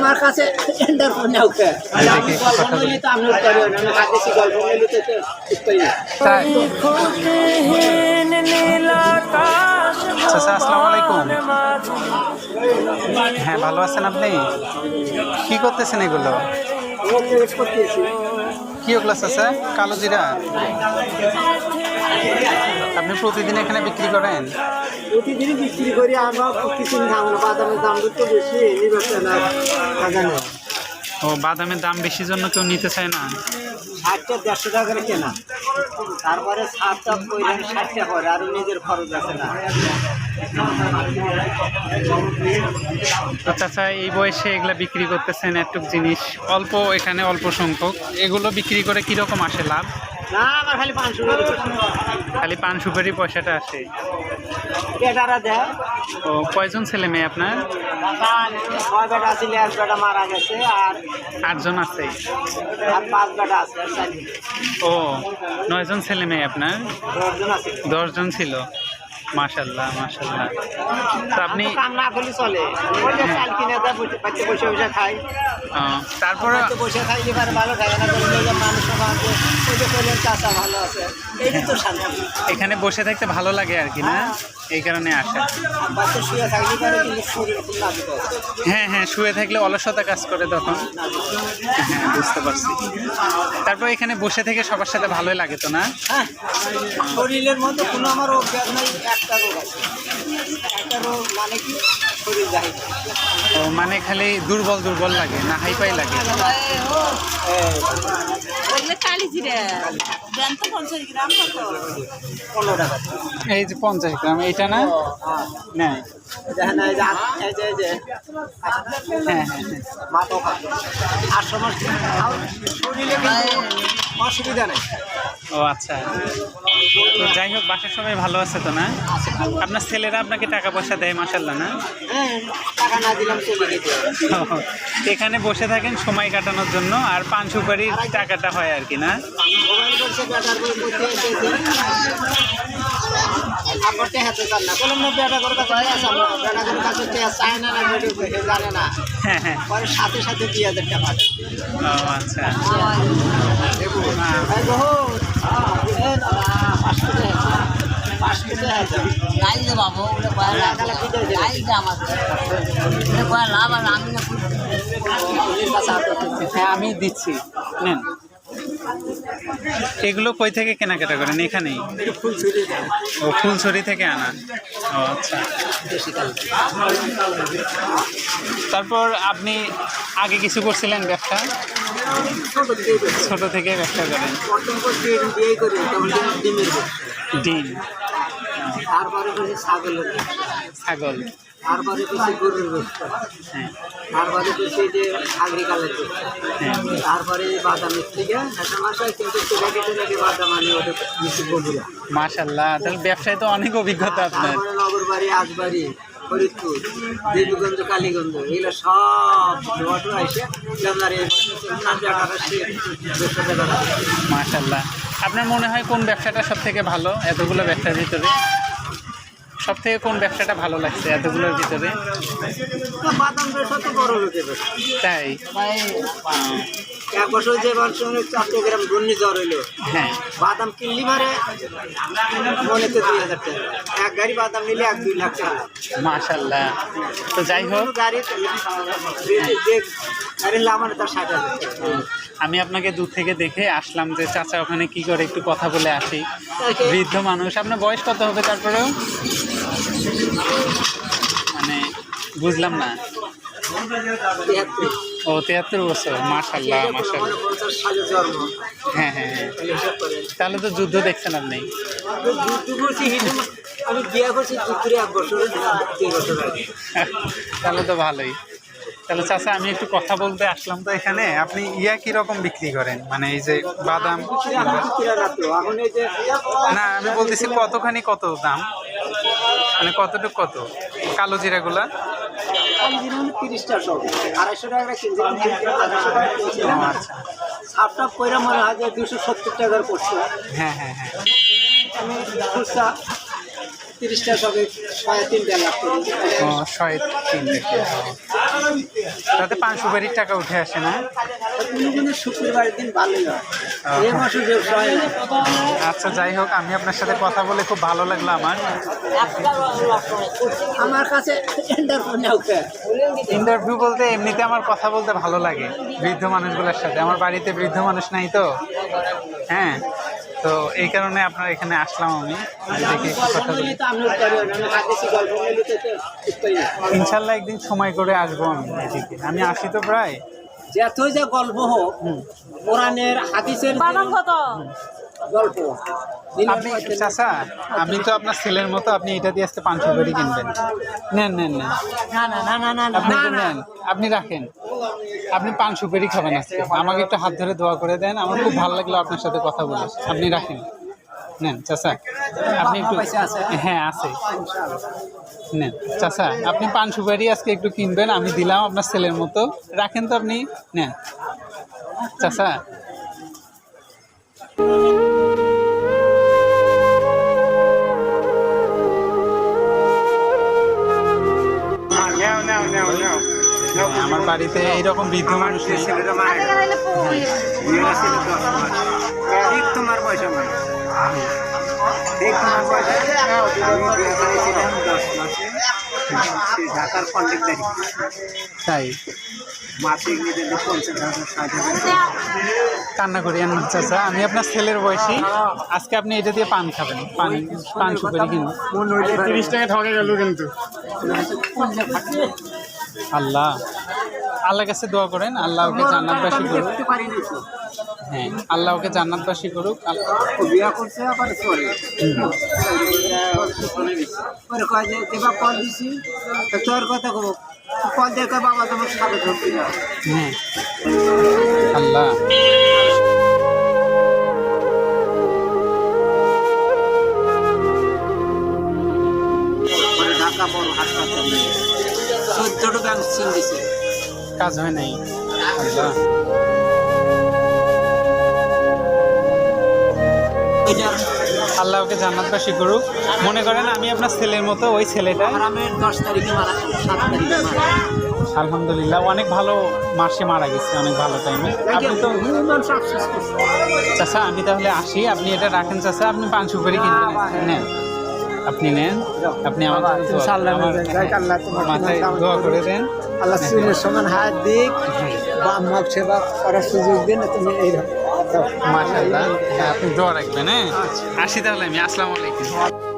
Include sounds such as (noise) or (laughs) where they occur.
আমার কাছে endure phone নাও আমি গল্প নিলে তো আপনি করিও না আমি কাছে গল্প নিলে তো তো ঠিক করি না আসসালামু আলাইকুম। হ্যাঁ ভালো আছেন আপনি? কি করতেছেন এগুলো? কি ওগুলো চাচা কালো জিরা? আপনি প্রতিদিন এখানে বিক্রি করেন? প্রতিদিনই বিক্রি করি আমরা কিছু দাম না বাদামের দাম তো বেশি নির্বাচন বাগানে ও বাদামের দাম বেশি জন্য কেউ নিতে চায় না? ষাটটা দেড়শো টাকা করে কেনা। তারপরে সাতটা কইলেন ষাটটা করে আরও নিজের খরচ আছে না। চাচা এই বয়সে এগুলা বিক্রি করতেছেন একটুক জিনিস অল্প এখানে অল্প সংখ্যক। এগুলো বিক্রি করে কীরকম আসে লাভ? না খালি পান সুপারি পয়সাটা আসে ও কয়জন ছেলে মেয়ে আপনার? আটজন আছে। ও নয়জন ছেলে মেয়ে আপনার? দশজন ছিল। মাশাল্লাহ মাশাল্লাহ তো আপনি কাম না করলে চলে। চাল কিনে বাচ্চা বসে বসে খাই তারপরে বসে খাই ভালো খাই না মানুষ ভালো আছে। এই তো শান্তি। এখানে বসে থাকতে ভালো লাগে আর কি না? এই কারণে আসা। হয়। হ্যাঁ হ্যাঁ শুয়ে থাকলে অলসতা কাজ করে তখন। হ্যাঁ বুঝতে পারছি। তারপর এখানে বসে থেকে সবার সাথে ভালোই লাগে তো না? হ্যাঁ শরীরের মধ্যে কোনো আমার অভ্যাস নাই একটা রোগ আছে। একটা রোগ মানে কি? শরীর যায় ও মানে খালি দুর্বল দুর্বল লাগে না হাইপাই লাগে। এই যে পঞ্চাশ গ্রাম এইটা না? হ্যাঁ নেয় দেখেন এই যে আ- এই যে এই যে হ্যাঁ হ্যাঁ অসুবিধা নেই। ও আচ্ছা। তো যাই হোক বাসার সবাই ভালো আছে তো না? আপনার ছেলেরা আপনাকে টাকা পয়সা দেয় মাসাল্লাহ না? হ্যাঁ (laughs) এখানে বসে থাকেন সময় কাটানোর জন্য আর পান সুপারির টাকাটা হয় আর কি না? না হ্যাঁ হ্যাঁ। সাথে সাথে দুই হাজার টাকা ও আচ্ছা এই গো, এই না, পাঁচশো টাকা। পাঁচশো নাই বাবু ওটা কয়া লাভ নাই যে ওটা কয়া লাভ আর আমি না। হ্যাঁ আমি দিচ্ছি। নেন। এগুলো কই থেকে কেনাকাটা করেন? এখানেই? ফুল ও ফুলছড়ি থেকে আনা। ও আচ্ছা। তারপর আপনি আগে কিছু করছিলেন ব্যবসা? ছোট থেকে ব্যবসা করেন। ডিম। তারপরে করছি ছাগলের ছাগল। তারপরে করছি গরুর ব্যবসা হ্যাঁ। তারপরে করছি যে আগ্রিকালের হ্যাঁ। তারপরে বাদামের থেকে একটা মাসায় কিন্তু রেখে রেখে বাদাম আনি ওটা মাশাল্লাহ তাহলে ব্যবসায় তো অনেক অভিজ্ঞতা আপনার। তারপরে নগরবাড়ি আজবাড়ি ফরিদপুর দেবীগঞ্জ কালীগঞ্জ এগুলো সব অটো আপনার মাশাল্লাহ। আপনার মনে হয় কোন ব্যবসাটা সব থেকে ভালো এতগুলো ব্যবসার ভিতরে? সব থেকে কোন ব্যবসাটা ভালো লাগছে এতগুলোর ভিতরে? তাই? এক বছর যে মানুষের চট্টগ্রাম ঘূর্ণিঝড় হইল হ্যাঁ। বাদাম কিনলি মারে মনেতে দুই হাজার টাকা। এক গাড়ি বাদাম নিলে এক দুই লাখ টাকা। মাশাল্লাহ। তো যাই হোক। গাড়ি যে গাড়ির তার ষাট হাজার আমি আপনাকে দূর থেকে দেখে আসলাম যে চাচা ওখানে কি করে একটু কথা বলে আসি। বৃদ্ধ মানুষ। আপনার বয়স কত হবে তারপরেও? মানে বুঝলাম না। ও, তিয়াত্তর বছর। মাশাল্লাহ মাশাল্লাহ হ্যাঁ হ্যাঁ হ্যাঁ। তাহলে তো যুদ্ধ দেখছেন আপনি। তাহলে তো ভালোই। তাহলে চাচা, আমি একটু কথা বলতে আসলাম তো এখানে। আপনি ইয়া কি রকম বিক্রি করেন? মানে এই যে বাদাম না, আমি বলতেছি কতখানি কত দাম? মানে কতটুকু কত? কালো জিরাগুলা? দিলাম তিরিশটা সব আড়াইশো টাকা কিনছিলাম আড়াইশো টাকা কিনছিলাম আচ্ছা সাপটা পয়রা মনে হয় যে দুশো সত্তর টাকার পড়ছে। হ্যাঁ হ্যাঁ হ্যাঁ। আমি খুচরা তিরিশটা সবে তিনটা করি। তাতে সুপারির টাকা উঠে আসে না? কোনো কোনো শুক্রবারের দিন ভালোই হয়। এই মাসে ব্যবসা আচ্ছা যাই হোক আমি আপনার সাথে কথা বলে খুব ভালো লাগল আমার। আমার কাছে ইন্টারভিউ বলতে এমনিতে আমার কথা বলতে ভালো লাগে বৃদ্ধ মানুষগুলোর সাথে। আমার বাড়িতে বৃদ্ধ মানুষ নাই তো? হ্যাঁ? তো এই কারণে আপনার এখানে আসলাম আমি। দেখি। ইনশাল্লাহ একদিন সময় করে আসব আমি এদিকে। আমি আসি তো প্রায়। যতই যে গল্প হোক কোরআনের হাদিসের গল্প। আপনি চাচা আমি তো আপনার ছেলের মতো আপনি এটা দিয়ে আজকে পাঁচশো করে কিনবেন। নেন নেন নেন। না না না না না না আপনি না, না। নেন। আপনি রাখেন। আপনি পান সুপারি খাবেন আজকে। আমাকে একটু হাত ধরে দোয়া করে দেন। আমার খুব ভালো লাগল আপনার সাথে কথা বলে। আপনি রাখেন। নেন চাচা আপনি একটু হ্যাঁ আছে। নেন চাচা আপনি পান সুপারি আজকে একটু কিনবেন আমি দিলাম আপনার ছেলের মতো। রাখেন তো আপনি। নেন। চাচা। আমার বাড়িতে এইরকম বৃদ্ধ মানুষ নেই। তোমার মানে তাই? কান্না করি না চাচা আমি আপনার ছেলের বয়সী। আজকে আপনি এটা দিয়ে পান খাবেন পান পান সুপারি কিনবেন তিরিশ টাকা ঠকে গেল কিন্তু। আল্লাহ। আল্লাহর কাছে দোয়া করেন আল্লাহ ওকে জান্নাতবাসী করুক। হ্যাঁ আল্লাহ ওকে জান্নাতবাসী করুক আল্লাহ হ্যাঁ। আল্লাহ। ঢাকা বড় হাসপাতাল। চোদ্দটা ব্যাংক দিছে। কাজ হয় নাই। আল্লাহ এটা আল্লাহ জান্নাতবাসী করুক। মনে করেন আমি আপনার ছেলের মতো ওই ছেলেটা। দশ তারিখে মারা সাত তারিখে আলহামদুলিল্লাহ অনেক ভালো মাসে মারা গেছে অনেক ভালো টাইমে আপনি তো চাচা আমি তাহলে আসি আপনি এটা রাখেন চাচা আপনি পান সুপারি কিনবেন নেন। আপনি নেন আপনি আমার মাথায় দোয়া করে দেন। আল্লাহ সিনের সমান হাত দিক। বা মাপ সেবা করার সুযোগ দিন তুমি এই মাশাআল্লাহ। হ্যাঁ, আপনি দোয়া রাখবেন হ্যাঁ? আসসালামু আলাইকুম।